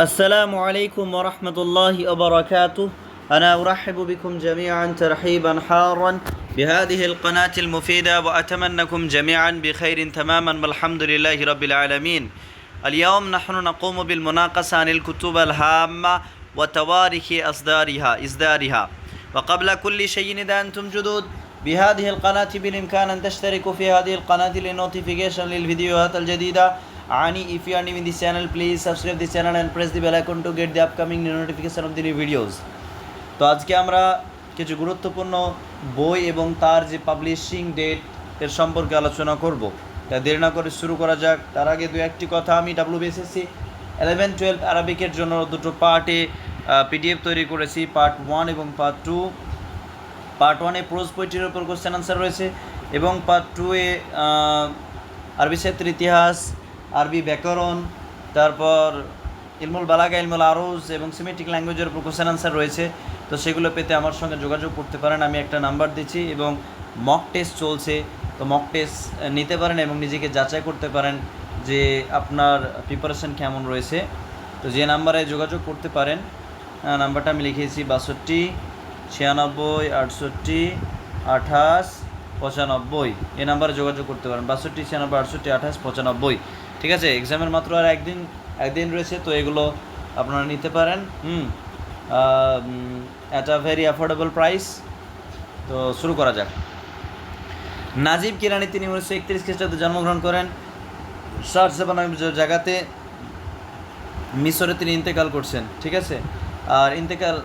السلام عليكم ورحمة الله وبركاته. أنا أرحب بكم جميعا ترحيبا حارا بهذه القناة المفيدة وأتمنىكم جميعا بخير تماما والحمد لله رب العالمين. اليوم نحن نقوم بالمناقشة عن الكتب الهامة وتواريخ أصدارها إصدارها. وقبل كل شيء إذا أنتم جدد بهذه القناة بالإمكان أن تشتركوا في هذه القناة للنوتيفيكيشن للفيديوهات الجديدة. Ani, if you are new in this channel, please subscribe this channel and press the bell icon to get the upcoming notification of the new videos. তো আজকে আমরা কিছু গুরুত্বপূর্ণ বই এবং তার যে পাবলিশিং ডেট এর সম্পর্কে আলোচনা করব। তা দেরি না করে শুরু করা যাক। তার আগে দু একটি কথা আমি ডাব্লিউবিএসএসসি ইলেভেন টুয়েলভ আরবিকের জন্য দুটো পার্টে পিডিএফ তৈরি করেছি পার্ট ওয়ান এবং পার্ট টু পার্ট ওয়ানে প্রোজ পোয়েট্রির উপর কোশ্চেন আনসার রয়েছে এবং পার্ট টুয়ে আরবি সাহিত্যের ইতিহাস আরবি ব্যাকরণ, তারপর ইলমুল বালাগা, ইলমুল আরোজ এবং সিমেটিক ল্যাঙ্গুয়েজের উপর কোশ্চেন আনসার রয়েছে। তো সেগুলো পেতে আমার সঙ্গে যোগাযোগ করতে পারেন, আমি একটা নাম্বার দিচ্ছি এবং মক টেস্ট চলছে। তো মক টেস্ট নিতে পারেন এবং নিজেকে যাচাই করতে পারেন যে আপনার প্রিপারেশন কেমন রয়েছে। তো যে নাম্বারে যোগাযোগ করতে পারেন নাম্বারটা আমি লিখিয়েছি বাষট্টি, ছিয়ানব্বই, আটষট্টি, আঠাশ, পঁচানব্বই। এই নাম্বারে যোগাযোগ করতে পারেন, বাষট্টি, ছিয়ানব্বই, আটষট্টি, আঠাশ, পঁচানব্বই। ঠিক আছে এক্সামের মাত্র আর একদিন একদিন রয়েছে, তো এগুলো আপনারা নিতে পারেন। Hmm a very affordable price তো শুরু করা যাক। নাজিব কিরানি, তিনি উনিশশো একত্রিশ খ্রিস্টাব্দে জন্মগ্রহণ করেন। ষাট সেভেন জায়গাতে মিশরে তিনি ইন্তেকাল করছেন, ঠিক আছে? আর ইন্তেকাল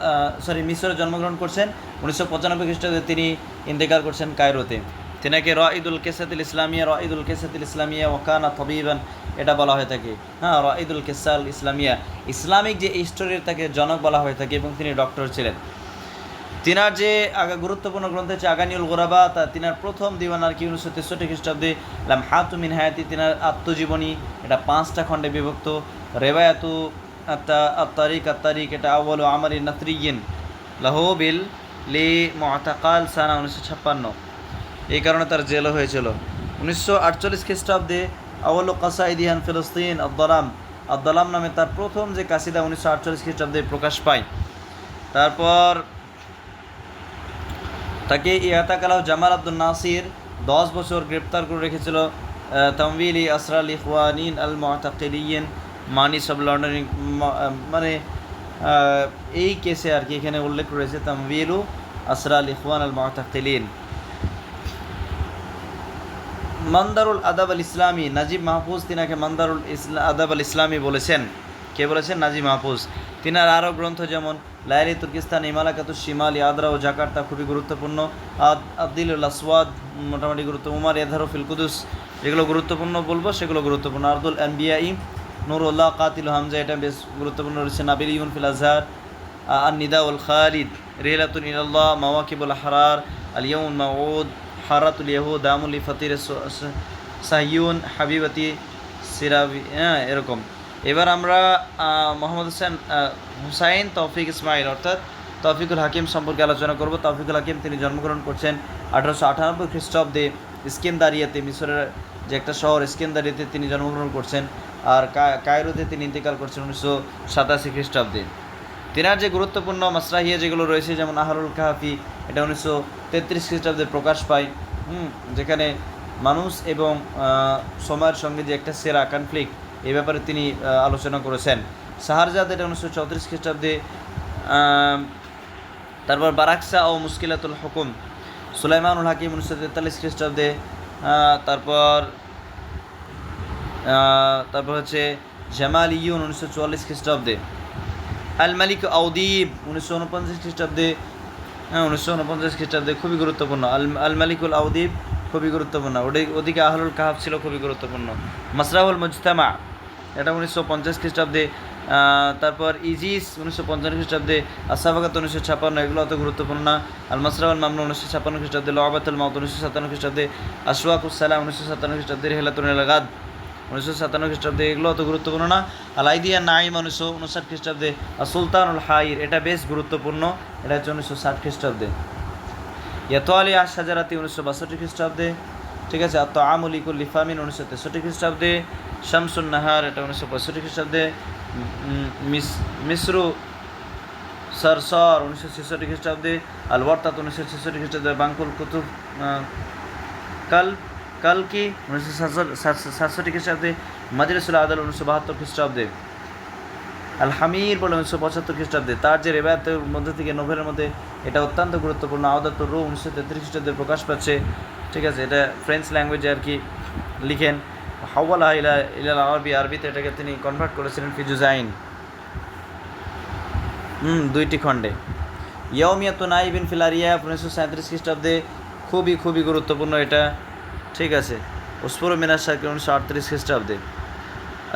সরি মিশরে জন্মগ্রহণ করছেন। উনিশশো পঁচানব্বই খ্রিস্টাব্দে তিনি ইন্তেকাল করছেন কায়রোতে। তেনাকে রঈদুল কেসাতুল ইসলামিয়া, রঈদুল কেসাতুল ইসলামিয়া ওকানা তবিবান, এটা বলা হয়ে থাকে। হ্যাঁ রঈদুল কেসাল ইসলামিয়া, ইসলামিক যে হিস্টোরির তাকে জনক বলা হয়ে থাকে এবং তিনি ডক্টর ছিলেন। তিনার যে আগা, গুরুত্বপূর্ণ গ্রন্থ হচ্ছে আগানিউল গোরাবা, তা তিনার প্রথম দিবান আর কি উনিশশো তেষট্টি খ্রিস্টাব্দে লাম হাতুমিন হায়াতি, তিনার আত্মজীবনী, এটা পাঁচটা খণ্ডে বিভক্ত। রেবায়াতু আত্তা, আত্তারিক আত্তারিক, এটা আউ্বাল আমারি নাতরিয়িন লাহোবিল লি মতাকাল সানা উনিশশো ছাপ্পান্ন। এই কারণে তার জেলও হয়েছিল। উনিশশো আটচল্লিশ খ্রিস্টাব্দে আউ্ল কাসাইদিহান ফিলিস্তিন আব্দালাম আব্দালাম নামে তার প্রথম যে কাসিদা উনিশশো আটচল্লিশ খ্রিস্টাব্দে প্রকাশ পায়। তারপর তাকে ইয়াতাকালাহ জামাল আব্দুল নাসির দশ বছর গ্রেপ্তার করে রেখেছিল তামবিলি আসরাল ইখওয়ানিন আল মতাকিলিয়েন মানি সব লন্ডারিং মানে এই কেসে আর কি এখানে উল্লেখ রয়েছে তামবিলু আসরাল ইখওয়ান আল মতাকিলিন মন্দারুল আদাব আল ইসলামী, নাজিব মাহফুজ তিনাকে মন্দারুল ইসলা, আদাব আল ইসলামী বলেছেন। কে বলেছেন? নাজিব মাহফুজ। তিনার আরও গ্রন্থ যেমন লাইলি তুর্কিস্তান ইমালাকাতুস শিমাল ইয়াদরা ও জাকার্তা খুবই গুরুত্বপূর্ণ। আদ আব্দুল আসওয়াদ মোটামুটি গুরুত্ব উমার এধারো ফিল কুদুস। যেগুলো গুরুত্বপূর্ণ বলব, সেগুলো গুরুত্বপূর্ণ। আব্দুল আম্বিয়াই নুরুল্লাহ কাতিল হামজা, এটা বেশ গুরুত্বপূর্ণ রয়েছে। নাবিল ইউন ফিল আজহার আন নিদা উল খালিদ রেহলাতুল ইল্লাহ মাওয়াকিবুল হারার আলিয়ুন মাউদ হারাতুল ইয়াহু দামুল ফতির সাহিউন হাবিবতি সিরাবি হ্যাঁ এরকম। এবার আমরা মোহাম্মদ হোসেন হুসাইন, তৌফিক ইসমাইল অর্থাৎ তৌফিকুল হাকিম সম্পর্কে আলোচনা করব। তৌফিকুল হাকিম, তিনি জন্মগ্রহণ করছেন আঠারোশো আটানব্বই খ্রিস্টাব্দে ইস্কেন্দারিয়াতে, মিশরের যে একটা শহর, ইস্কেন্দারিয়াতে তিনি জন্মগ্রহণ করছেন। আর কায়রোতে তিনি ইন্তেকাল করছেন উনিশশো সাতাশি খ্রিস্টাব্দে। তেনার যে গুরুত্বপূর্ণ মাসরাহিয়া যেগুলো রয়েছে, যেমন আহারুল কাহাফি এটা উনিশশো তেত্রিশ খ্রিস্টাব্দে প্রকাশ পায়। হুম, যেখানে মানুষ এবং সময়ের সঙ্গে যে একটা সেরা কনফ্লিক্ট এই ব্যাপারে তিনি আলোচনা করেছেন। শাহরজাদ এটা উনিশশো চৌত্রিশ খ্রিস্টাব্দে তারপর বারাকসা ও মুশকিলাতুল হুকুম। সুলাইমানুল হাকিম উনিশশো তেতাল্লিশ খ্রিস্টাব্দে তারপর তারপর হচ্ছে জামাল ইউন উনিশশো চুয়াল্লিশ খ্রিস্টাব্দে। আল মালিক আউদিব উনিশশো উনপঞ্চাশ খ্রিস্টাব্দে হ্যাঁ উনিশশো উনপঞ্চাশ খ্রিস্টাব্দে খুবই গুরুত্বপূর্ণ। আল আল মালিকুল আউদিব খুবই গুরুত্বপূর্ণ। ওদি- ওদিকে আহলুল কাহাব ছিল খুবই গুরুত্বপূর্ণ। মাসরাহুল মুজতামা, এটা উনিশশো পঞ্চাশ খ্রিস্টাব্দে তারপর ইজিস উনিশশো পঞ্চান্ন খ্রিস্টাব্দে আসাবাগাত উনিশশো ছাপান্ন এগুলো অত গুরুত্বপূর্ণ না। আল মাসরাহুল মামলা উনিশশো ছাপান্ন খ্রিস্টাব্দে লবাতুল মাউত উনিশশো সাতান্ন খ্রিস্টাব্দে আশওয়াকুসালাম উনিশশো সাতান্ন খ্রিস্টাব্দে হেলাতুল এলাগাদ উনিশশো সাতান্ন খ্রিস্টাব্দে এগুলো অত গুরুত্বপূর্ণ না। আল আইদিয়া নাইম উনিশশো উনষাট খ্রিস্টাব্দে আর সুলতানুল হাইর এটা বেশ গুরুত্বপূর্ণ এটা হচ্ছে উনিশশো ষাট খ্রিস্টাব্দে। ইয়াতো আলী আশ হাজারাতি উনিশশো বাষট্টি খ্রিস্টাব্দে ঠিক আছে? আর তো আমলিকুল লিফামিন উনিশশো তেষট্টি খ্রিস্টাব্দে শামসুন নাহার এটা উনিশশো পঁয়ষট্টি খ্রিস্টাব্দে উম, মিস মিশ্রু সরসর উনিশশো ছেষট্টি খ্রিস্টাব্দে আল ওয়ার্তাত উনিশশো ছেষট্টি খ্রিস্টাব্দে বাঙ্কুল কুতুব কাল কালকি উনিশশো সাতষট্টি খ্রিস্টাব্দে মাদিরাসুল আদাল উনিশশো বাহাত্তর খ্রিস্টাব্দে? আল হামির বলে উনিশশো পঁচাত্তর খ্রিস্টাব্দে। তার যে রেবায়তের মধ্যে থেকে নোভেলের মধ্যে এটা অত্যন্ত গুরুত্বপূর্ণ। আওদাত রু উনিশশো তেত্রিশ খ্রিস্টাব্দে প্রকাশ পাচ্ছে। ঠিক আছে, এটা ফ্রেঞ্চ ল্যাঙ্গুয়েজে আর কি লিখেন। হাওয়ালা ইলা ইলাল আরবি, আরবিতে এটাকে তিনি কনভার্ট করেছিলেন ফিজুজাইন। হুম, দুইটি খণ্ডে। ইয়মিয়াত নাইবিন ফিলারিয়া উনিশশো সাঁত্রিশ খ্রিস্টাব্দে খুবই খুবই গুরুত্বপূর্ণ এটা। ঠিক আছে। উসপুর মিনার সার্কিল উনিশশো আটত্রিশ খ্রিস্টাব্দে।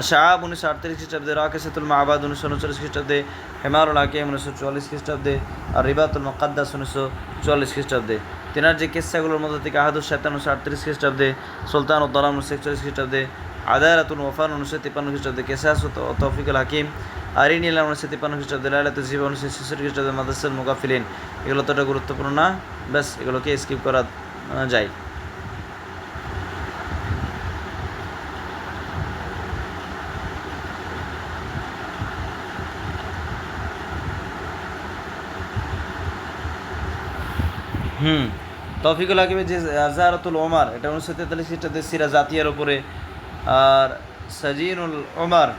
শাহাব উনিশশো আটত্রিশ খ্রিস্টাব্দে, রাকেসাতুল মাহবাদ উনিশশো উনচল্লিশ খ্রিস্টাব্দে, হেমারুল হাকিম উনিশশো চুয়াল্লিশ খ্রিস্টাব্দে, আর রিবাতুল মকাদ্দাস উনিশশো চুয়াল্লিশ খ্রিস্টাব্দে। তিনার যে কেসাগুলোর মধ্যে থেকে আহাদুর সাতান উনিশশো আটত্রিশ খ্রিস্টাব্দে, সুলতান উদ্দালাম উনিশশো একচল্লিশ খ্রিস্টাব্দে, আদায়ারাতুল ওফান উনিশশো তিপ্পান্ন খ্রিস্টাব্দে, কেসাস তৌফিকুল হাকিম আরিন ইলাম উনিশশো তিপ্পান্ন খ্রিস্টাব্দে লাইলাতুল জিবা উনিশশো ছেষট্টি খ্রিস্টাব্দে মাদাসুল মুকাফিলিন এগুলো তো গুরুত্বপূর্ণ না। ব্যাস, এগুলোকে স্কিপ করা যায়। হুম। তফিকুল হাকিমের যে আজহারাতুল ওমার, এটা উনিশশো তেতাল্লিশ খ্রিস্টাব্দে সিরা জাতিয়ার ওপরে আর সাজিনুল ওমার,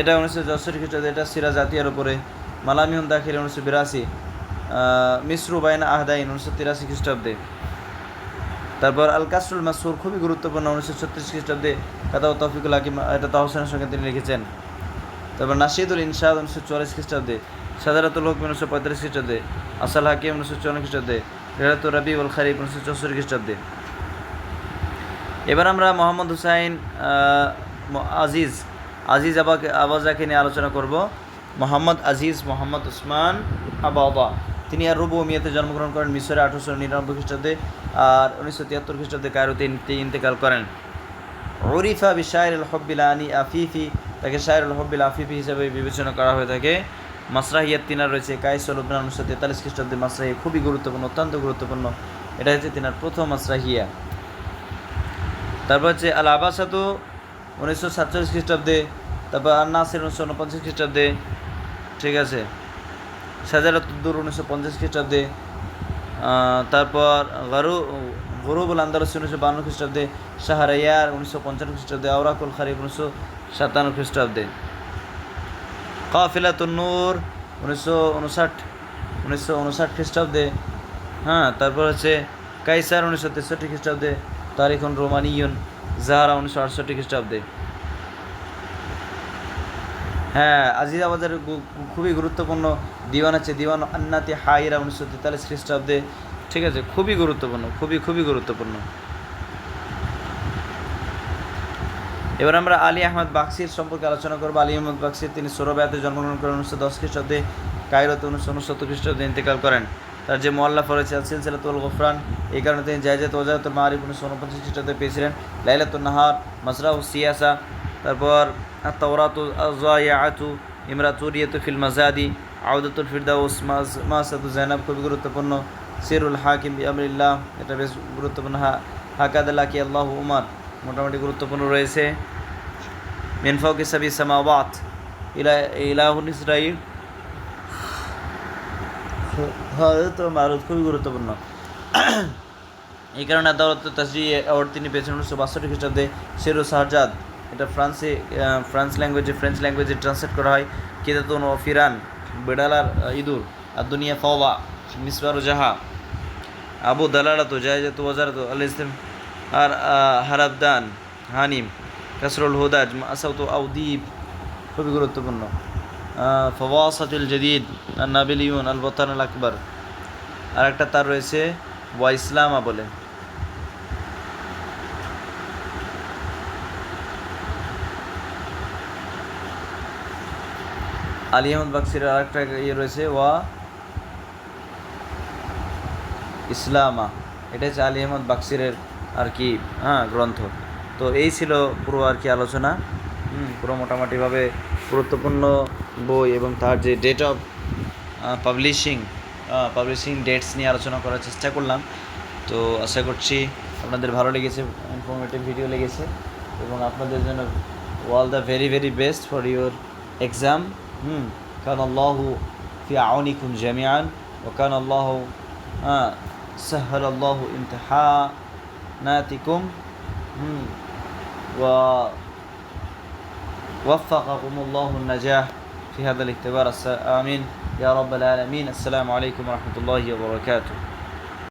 এটা উনিশশো চৌষট্টি খ্রিস্টাব্দে এটা সিরা জাতিয়ার ওপরে মালামিহুন দাখিল উনিশশো বিরাশি। মিসরু বাইন আহদাইন উনিশশো তিরাশি খ্রিস্টাব্দে। তারপর আল কাসরুল মাসুর, খুবই গুরুত্বপূর্ণ উনিশশো ছত্রিশ খ্রিস্টাব্দে। কাতাও তফিকুল হাকিম, এটা তাহসানের সঙ্গে তিনি লিখেছেন। তারপর নাসিদুল ইনসাদ উনিশশো চুয়াল্লিশ খ্রিস্টাব্দে। সাদারাতুল হক উনিশশো পঁয়ত্রিশ খ্রিস্টাব্দে, আসাল হাকিম উনিশশো চুয়ান্ন খ্রিস্টাব্দে রেহাতুল রবি উল খারিফ উনিশশো চৌষট্টি খ্রিস্টাব্দে। এবার আমরা মোহাম্মদ হুসাইন আজিজ আজিজ আবাকে আবাজাকে নিয়ে আলোচনা করব। মোহাম্মদ আজিজ মোহাম্মদ উসমান আবাবা তিনি আর রুবু মিয়াতে জন্মগ্রহণ করেন মিশরে আঠারোশো নিরানব্বই খ্রিস্টাব্দে আর উনিশশো তিয়াত্তর খ্রিস্টাব্দে কায়রোতে ইন- ইন্তেকাল করেন। ওরিফা বি শায়রুল হব্বিল আনি আফিফি, তাকে শায়রুল হব্বিল আফিফি হিসেবে বিবেচনা করা হয়ে থাকে। মাসরাহিয়াত তিনার রয়েছে কাইসল উদ্দিন উনিশশো তেতাল্লিশ খ্রিস্টাব্দে মাসরাহি খুবই গুরুত্বপূর্ণ, অত্যন্ত গুরুত্বপূর্ণ। এটা হচ্ছে তিনার প্রথম মাসরাহিয়া তারপর হচ্ছে আল আবাসাতু উনিশশো সাতচল্লিশ খ্রিস্টাব্দে, তারপর আর উনিশশো উনপঞ্চাশ খ্রিস্টাব্দে, ঠিক আছে। সাজারাতুদ্দুর উনিশশো পঞ্চাশ খ্রিস্টাব্দে তারপর গরু, গরুবুল আন্দালস, উনিশশো বান্ন খ্রিস্টাব্দে শাহরাইয়ার উনিশশো পঞ্চান্ন খ্রিস্টাব্দে, আওরাকুল খারিফ, উনিশশো সাতান্ন খ্রিস্টাব্দে। কাফিলাতুন নূর, উনিশশো উনষাট উনিশশো উনষাট খ্রিস্টাব্দে হ্যাঁ তারপর হচ্ছে কাইসার উনিশশো তেষট্টি খ্রিস্টাব্দে, তারিখুন রোমানিয়ন, জাহারা উনিশশো আটষট্টি খ্রিস্টাব্দে। হ্যাঁ আজিজাবাদের খুবই গুরুত্বপূর্ণ দিওয়ান আছে দিওয়ান আন্নাতি হাইরা উনিশশো তেতাল্লিশ খ্রিস্টাব্দে, ঠিক আছে, খুবই গুরুত্বপূর্ণ, খুবই খুবই গুরুত্বপূর্ণ। এবার আমরা আলী আহমদ বাক্সির সম্পর্কে আলোচনা করব। আলী আহমদ বাক্সির তিনি সোরবায়াতে জন্মগ্রহণ করেন উনিশশো দশ খ্রিস্টাব্দে। কায়রোতে উনিশশো উনসত্তর খ্রিস্টাব্দে ইন্তেকাল করেন। তার যে মোয়াল্লাফ রয়েছে সিলসিলাতুল গফরান, এই কারণে তিনি জায়জাত ওজারাতুল মারিফ উনিশশো উনপঞ্চাশ খ্রিস্টাব্দে পেয়েছিলেন। লাইলাতুল নাহার, মসরাহ সিয়াসা, তারপর তাওরাতু আজু ইমরাতুরিয়াতু ফিল মাজাদি, আউদাতুল ফিরদাউস মাসাদু জাইনাব খুবই গুরুত্বপূর্ণ। সিরুল হাকিম আমরিল্লাহ এটা বেশ গুরুত্বপূর্ণ। হা হাকাদাল্লাহ কি আল্লাহ উমার। মোটামুটি গুরুত্বপূর্ণ রয়েছে। মিনফাউকি সাবি সামাওয়াত, ইলা ইলাহুল ইসরাইল। তো মারুদ খুবই গুরুত্বপূর্ণ। এই কারণে আদালত তাসরি অ্যাওয়ার্ড তিনি পেয়েছেন উনিশশো বাষট্টি খ্রিস্টাব্দে শেরু শাহজাদ। এটা ফ্রান্সে ফ্রান্স ল্যাঙ্গুয়েজে, ফ্রেঞ্চ ল্যাঙ্গুয়েজে ট্রান্সলেট করা হয়। কেদাতুন ও ফিরান, বেডালার ইঁদুর, আর দুনিয়া ফওয়া মিসবার জাহা। আবু দালালাতু, জায়জাতু ওয়াজারাতু আল ইসলাম আর হারাবদান, হানিম, কাসরুল হুদাজ মাসাউতু আউদ্বীপ খুবই গুরুত্বপূর্ণ। ফওয়াসাতুল জদিদ নাবিলিউন আল বতান আল আকবর। আর একটা তার রয়েছে, ওয়া ইসলামা বলে। আলী আহমদ বাক্সির আর একটা ইয়ে রয়েছে, ওয়া ইসলামা। এটা হচ্ছে আলী আহমদ বাক্সিরের আর কি হ্যাঁ গ্রন্থ তো এই ছিল পুরো আর কি আলোচনা হুম, পুরো মোটামুটিভাবে গুরুত্বপূর্ণ বই এবং তার যে date of publishing publishing dates নিয়ে আলোচনা করার চেষ্টা করলাম তো আশা করছি আপনাদের ভালো লেগেছে ইনফরমেটিভ ভিডিও লেগেছে এবং আপনাদের জন্য all the very very best for your exam hmm কারণ আল্লাহ في عونكم جميعا وكان الله آه سهل الله امتحاناتكم مم. ووفقكم الله النجاح في هذا الاختبار آمين. يا رب العالمين. السلام عليكم ورحمة الله وبركاته.